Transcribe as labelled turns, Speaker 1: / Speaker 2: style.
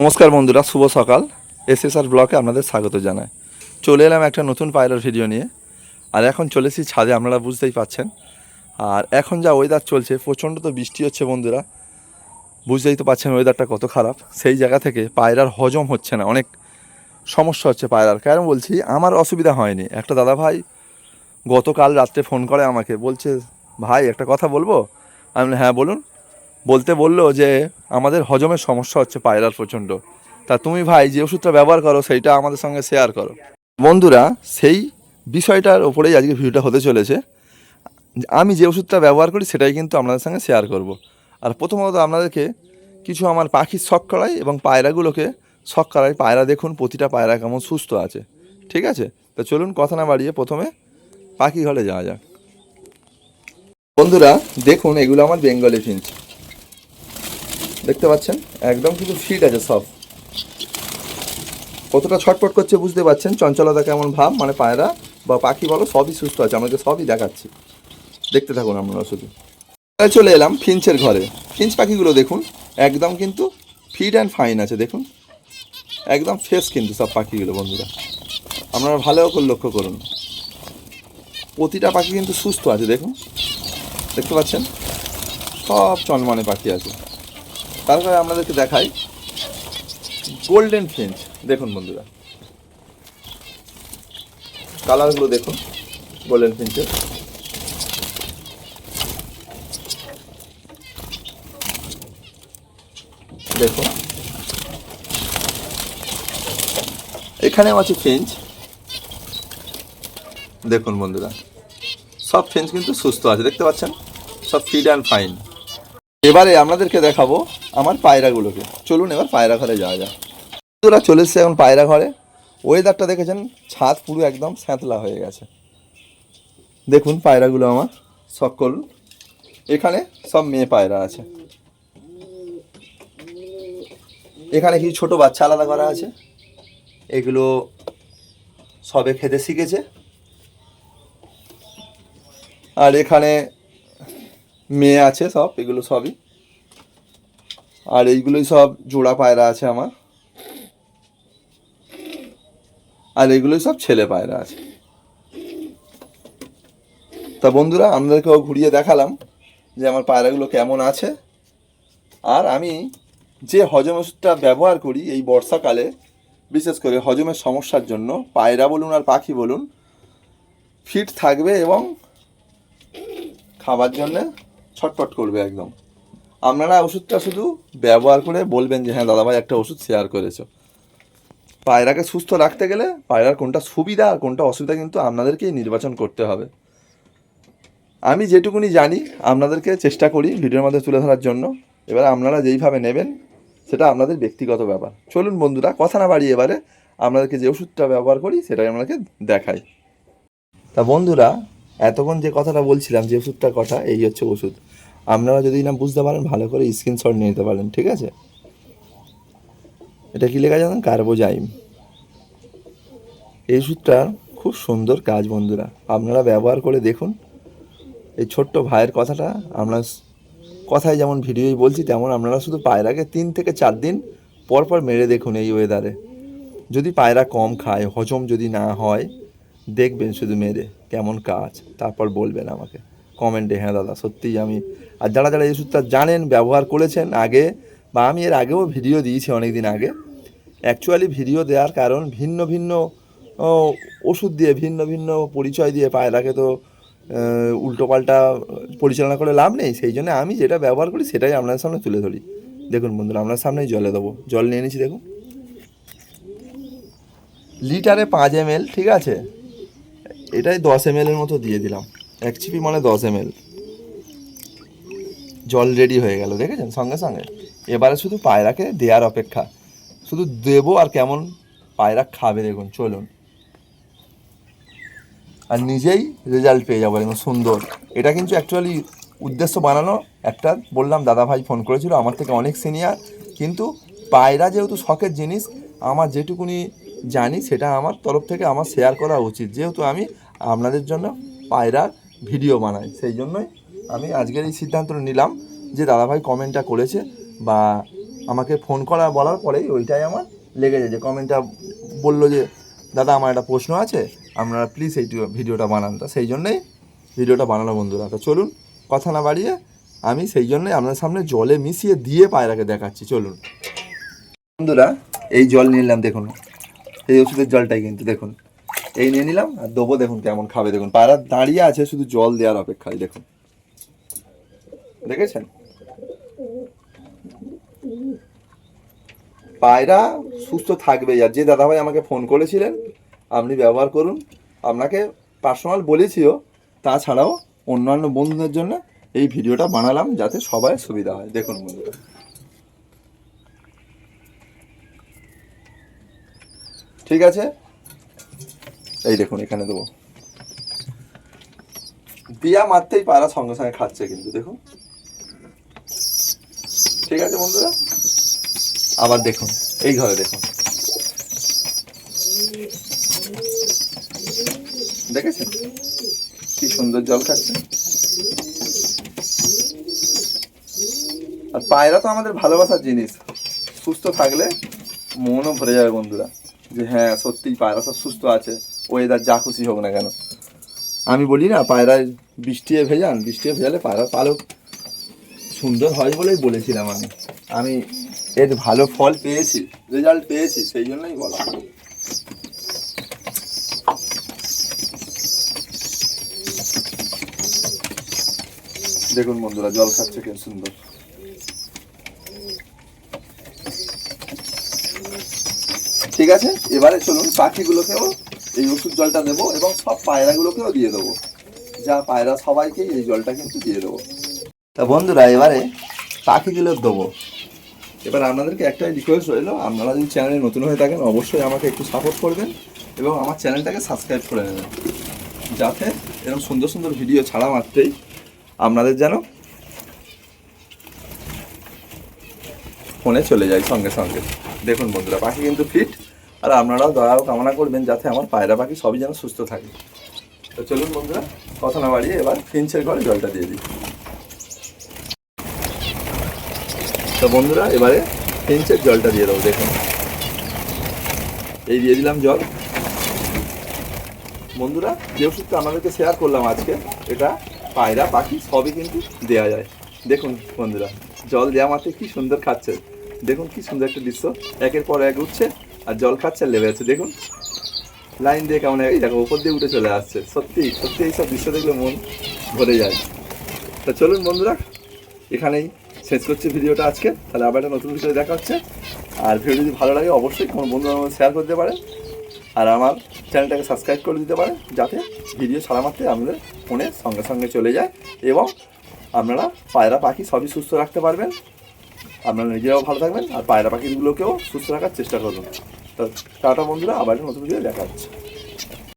Speaker 1: নমস্কার বন্ধুরা, শুভ সকাল। এসএসআর ব্লকে আপনাদের স্বাগত জানাই। চলে এলাম একটা নতুন পায়রার ভিডিও নিয়ে। আর এখন চলেছি ছাদে, আপনারা বুঝতেই পাচ্ছেন। আর এখন যা ওয়েদার চলছে, প্রচণ্ড তো বৃষ্টি হচ্ছে বন্ধুরা। বুঝতেই তো পাচ্ছেন ওয়েদারটা কত খারাপ। সেই জায়গা থেকে পায়রার হজম হচ্ছে না, অনেক সমস্যা হচ্ছে পায়রার। কেন বলছি, আমার অসুবিধা হয়নি। একটা দাদা ভাই গতকাল রাত্রে ফোন করে আমাকে, বলছে, ভাই, একটা কথা বলব? আমি হ্যাঁ বলুন। বলতে বলল যে, আমাদের হজমের সমস্যা হচ্ছে পায়রার প্রচণ্ড। তা তুমি ভাই যে ওষুধটা ব্যবহার করো, সেইটা আমাদের সঙ্গে শেয়ার করো। বন্ধুরা, সেই বিষয়টার ওপরেই আজকে ভিডিওটা হতে চলেছে। আমি যে ওষুধটা ব্যবহার করি, সেটাই কিন্তু আপনাদের সঙ্গে শেয়ার করব। আর প্রথমত আপনাদেরকে কিছু আমার পাখির শখ করাই এবং পায়রাগুলোকে শখ করাই। পায়রা দেখুন, প্রতিটা পায়রা কেমন সুস্থ আছে। ঠিক আছে? তো চলুন কথা না বাড়িয়ে প্রথমে পাখি ঘরে যাওয়া যাক। বন্ধুরা, দেখুন, এগুলো আমার বেঙ্গলি ফিঞ্চ দেখতে পাচ্ছেন? একদম কিন্তু ফিট আছে সব কতটা ছটপট করছে বুঝতে পাচ্ছেন? চঞ্চলতা কেমন ভাব মানে পায়রা বা পাখি বলো, সবই সুস্থ আছে আমাকে সবই দেখাচ্ছি। দেখতে থাকুন আপনারা শুধু চলে এলাম ফিঞ্চের ঘরে। ফিঞ্চ পাখিগুলো দেখুন, একদম কিন্তু ফিট অ্যান্ড ফাইন আছে, দেখুন। একদম ফ্রেশ কিন্তু সব পাখিগুলো, বন্ধুরা। আপনারা ভালো করে লক্ষ্য করুন। প্রতিটা পাখি কিন্তু সুস্থ আছে, দেখুন। দেখতে পাচ্ছেন? সব চনমনে পাখি আছে। তারপরে আপনাদেরকে দেখাই গোল্ডেন ফিঞ্চ দেখুন বন্ধুরা। কালারগুলো দেখুন গোল্ডেন ফিঞ্চের দেখুন। এখানেও আছে ফিঞ্চ দেখুন বন্ধুরা। সব ফিঞ্চ কিন্তু সুস্থ আছে, দেখতে পাচ্ছেন? সব ফিড অ্যান্ড ফাইন এবারে আপনাদেরকে দেখাবো আমার পায়রাগুলোকে। চলুন এবার পায়রা ঘরে যাওয়া যাক। বন্ধুরা চলে এসছে এখন পায়রা ঘরে। ওয়েদারটা দেখেছেন? ছাদ পুরো একদম স্যাঁতলা হয়ে গেছে। দেখুন পায়রাগুলো আমার, সকল। এখানে সব মেয়ে পায়রা আছে। এখানে কিছু ছোট বাচ্চা আলাদা করা আছে। এগুলো সবে খেতে শিখেছে। আর এখানে মেয়ে আছে সব, এগুলো সবই। আর এইগুলোই সব জোড়া পায়রা আছে আমার। আর এগুলোই সব ছেলে পায়রা আছে। তা বন্ধুরা, আপনাদেরকেও ঘুরিয়ে দেখালাম যে আমার পায়রাগুলো কেমন আছে। আর আমি যে হজম ওষুধটা ব্যবহার করি এই বর্ষাকালে, বিশেষ করে হজমের সমস্যার জন্য, পায়রা বলুন আর পাখি বলুন ফিট থাকবে এবং খাবার জন্য ছটফট করবে একদম। আপনারা ওষুধটা শুধু ব্যবহার করে বলবেন যে হ্যাঁ দাদাভাই, একটা ওষুধ শেয়ার করেছ। পায়রাকে সুস্থ রাখতে গেলে পায়রার কোনটা সুবিধা আর কোনটা অসুবিধা কিন্তু আপনাদেরকেই নির্বাচন করতে হবে। আমি যেটুকুনি জানি, আপনাদেরকে চেষ্টা করি ভিডিওর মধ্যে তুলে ধরার জন্য। এবার আপনারা যেইভাবে নেবেন, সেটা আপনাদের ব্যক্তিগত ব্যাপার। চলুন বন্ধুরা, কথা না বাড়ি এবারে আপনাদেরকে যে ওষুধটা ব্যবহার করি, সেটাই আপনাকে দেখাই। তা বন্ধুরা এতক্ষণ যে কথাটা বলছিলাম, যে ওষুধটার কথা, এই হচ্ছে ওষুধ। আপনারা যদি না বুঝতে পারেন, ভালো করে স্ক্রিনশট নিয়ে নিতে পারেন, ঠিক আছে? এটা কি লেখা জানেন? কার্বোজাইম এই ওষুধটা খুব সুন্দর কাজ, বন্ধুরা। আপনারা ব্যবহার করে দেখুন। এই ছোট্ট ভাইয়ের কথাটা, আমরা কথায় যেমন ভিডিওই বলছি, তেমন আপনারা শুধু পায়রাকে তিন থেকে চার দিন পর পর মেরে দেখুন এই ওয়েদারে যদি পায়রা কম খায়, হজম যদি না হয় দেখবেন শুধু মেরে কেমন কাজ, তারপর বলবেন আমাকে। কমেন্টে হ্যাঁ দাদা সত্যিই আমি আর যারা যারা এই ওষুধটা জানেন, ব্যবহার করেছেন আগে, বা আমি এর আগেও ভিডিও দিয়েছি অনেক দিন আগে অ্যাকচুয়ালি ভিডিও দেওয়ার কারণ ভিন্ন ভিন্ন ওষুধ দিয়ে, ভিন্ন ভিন্ন পরিচয় দিয়ে পায়রাকে তো উল্টোপাল্টা পরিচালনা করে লাভ নেই। সেই জন্য আমি যেটা ব্যবহার করি, সেটাই আপনার সামনে তুলে ধরি। দেখুন বন্ধুরা আপনার সামনেই জলে দেবো। জল নিয়ে নিচ্ছি, দেখুন। লিটারে পাঁচ এম ঠিক আছে? এটাই দশ এম এর মতো দিয়ে দিলাম। এক চিপি মানে দশ এম জল রেডি হয়ে গেল, দেখেছেন? সঙ্গে সঙ্গে। এবারে শুধু পায়রাকে দেওয়ার অপেক্ষা। শুধু দেবো আর কেমন পায়রা খাবে দেখুন, চলুন। আর নিজেই রেজাল্ট পেয়ে যাব একদম সুন্দর। এটা কিন্তু অ্যাকচুয়ালি উদ্দেশ্য বানানো। একটা বললাম দাদা ভাই ফোন করেছিল, আমার থেকে অনেক সিনিয়র কিন্তু পায়রা যেহেতু শখের জিনিস, আমার যেটুকুনি জানি, সেটা আমার তরফ থেকে আমার শেয়ার করা উচিত। যেহেতু আমি আপনাদের জন্য পায়রার ভিডিও বানাই। সেই জন্যই আমি আজকের এই সিদ্ধান্ত নিলাম যে দাদাভাই কমেন্টটা করেছে বা আমাকে ফোন করা বলার পরেই ওইটাই আমার লেগে যায় যে কমেন্টটা বলল যে, দাদা, আমার একটা প্রশ্ন আছে, আপনারা প্লিজ এই ভিডিওটা বানান। তা সেই জন্যেই ভিডিওটা বানানো বন্ধুরা। তো চলুন, কথা না বাড়িয়ে আমি সেই জন্যই আপনার সামনে জলে মিশিয়ে দিয়ে পায়রাকে দেখাচ্ছি। চলুন। বন্ধুরা, এই জল নিলাম দেখুন। এই ওষুধের জলটাই কিন্তু, দেখুন। এই নিয়ে নিলাম, আর দেবো দেখুন কেমন খাবে, দেখুন। পায়রা দাঁড়িয়ে আছে শুধু জল দেওয়ার অপেক্ষায়, দেখুন। দেখেছেন? পায়রা সুস্থ থাকবে, আর যে দাদাভাই আমাকে ফোন করেছিলেন, আপনি ব্যবহার করুন। আপনাকে পার্সোনাল বলেছিও, তাছাড়াও অন্যান্য বন্ধুদের জন্য এই ভিডিওটা বানালাম যাতে সবাই সুবিধা হয়। দেখুন বন্ধুরা। ঠিক আছে? এই দেখুন, এখানে দেবো। দিয়া মারতেই পায়রা সঙ্গে সঙ্গে খাচ্ছে কিন্তু, দেখুন। ঠিক আছে বন্ধুরা? আবার দেখুন, এই ঘরে দেখুন। দেখেছেন? কি সুন্দর জল খাচ্ছে। আর পায়রা তো আমাদের ভালোবাসার জিনিস। সুস্থ থাকলে মনও ভরে যাবে বন্ধুরা। যে হ্যাঁ সত্যিই পায়রা সব সুস্থ আছে। ওয়েদার যা খুশি হোক না কেন। আমি বলি না পায়রায় বৃষ্টিয়ে ভেজান বৃষ্টিয়ে ভেজালে পায়রা পালক সুন্দর হয় বলেই বলেছিলাম আমি। আমি এর ভালো ফল পেয়েছি রেজাল্ট পেয়েছি, সেই জন্যই বলা দেখুন বন্ধুরা, জল খাচ্ছে কি সুন্দর। ঠিক আছে, এবারে চলুন পাখিগুলোকেও এই ওষুধ জলটা দেবো এবং সব পায়রাগুলোকেও দিয়ে দেবো। যা পায়রা সবাইকেই এই জলটা কিন্তু দিয়ে দেবো। তা বন্ধুরা, এবারে পাখিগুলো দেবো। এবার আপনাদেরকে একটাই রিকোয়েস্ট রইল, আপনারা যদি চ্যানেলে নতুন হয়ে থাকেন, অবশ্যই আমাকে একটু সাপোর্ট করবেন এবং আমার চ্যানেলটাকে সাবস্ক্রাইব করে নেবেন। যাতে এরকম সুন্দর সুন্দর ভিডিও ছাড়া মাত্রই আপনাদের যেন ফোনে চলে যায় সঙ্গে সঙ্গে। দেখুন বন্ধুরা, পাখি কিন্তু ফিট আর আপনারাও দয়াও কামনা করবেন যাতে আমার পায়রা পাখি সবই যেন সুস্থ থাকে। তো চলুন বন্ধুরা, কথা না বাড়িয়ে এবার ফিঞ্চের ঘরে জলটা দিয়ে দিই। তো বন্ধুরা, এবারে ফিঞ্চের জলটা দিয়ে দেবো, দেখুন। এই দিয়ে দিলাম জল। বন্ধুরা, যে ওষুধটা আমাদেরকে শেয়ার করলাম আজকে, এটা পায়রা পাখি সবই কিন্তু দেওয়া যায়। দেখুন বন্ধুরা, জল দেওয়া মাত্র কি সুন্দর খাচ্ছে। দেখুন কি সুন্দর একটা দৃশ্য। একের পর এক উঠছে। আর জল খাচ্ছে আর লেবে আছে দেখুন, লাইন দিয়ে কেমন এই দেখো, উপর দিয়ে উঠে চলে আসছে। সত্যি সত্যি এইসব দৃশ্য দেখলে মন ভরে যায়। তা চলুন বন্ধুরা, এখানেই শেষ করছি ভিডিওটা আজকে। তাহলে আবার একটা নতুন ভিডিও দেখা হচ্ছে। আর ভিডিও যদি ভালো লাগে, অবশ্যই কোনো বন্ধু শেয়ার করতে পারেন আর আমার চ্যানেলটাকে সাবস্ক্রাইব করে দিতে পারেন যাতে ভিডিও ছাড়া মাত্রে আপনাদের ফোনে সঙ্গে সঙ্গে চলে যায় এবং আপনারা পায়রা পাখি সবই সুস্থ রাখতে পারবেন। আপনারা নিজেরাও ভালো থাকবেন আর পায়রা পাখিগুলোকেও সুস্থ রাখার চেষ্টা করবেন। টাটা বন্ধুরা, আবার নতুন ভিডিও দেখা হচ্ছে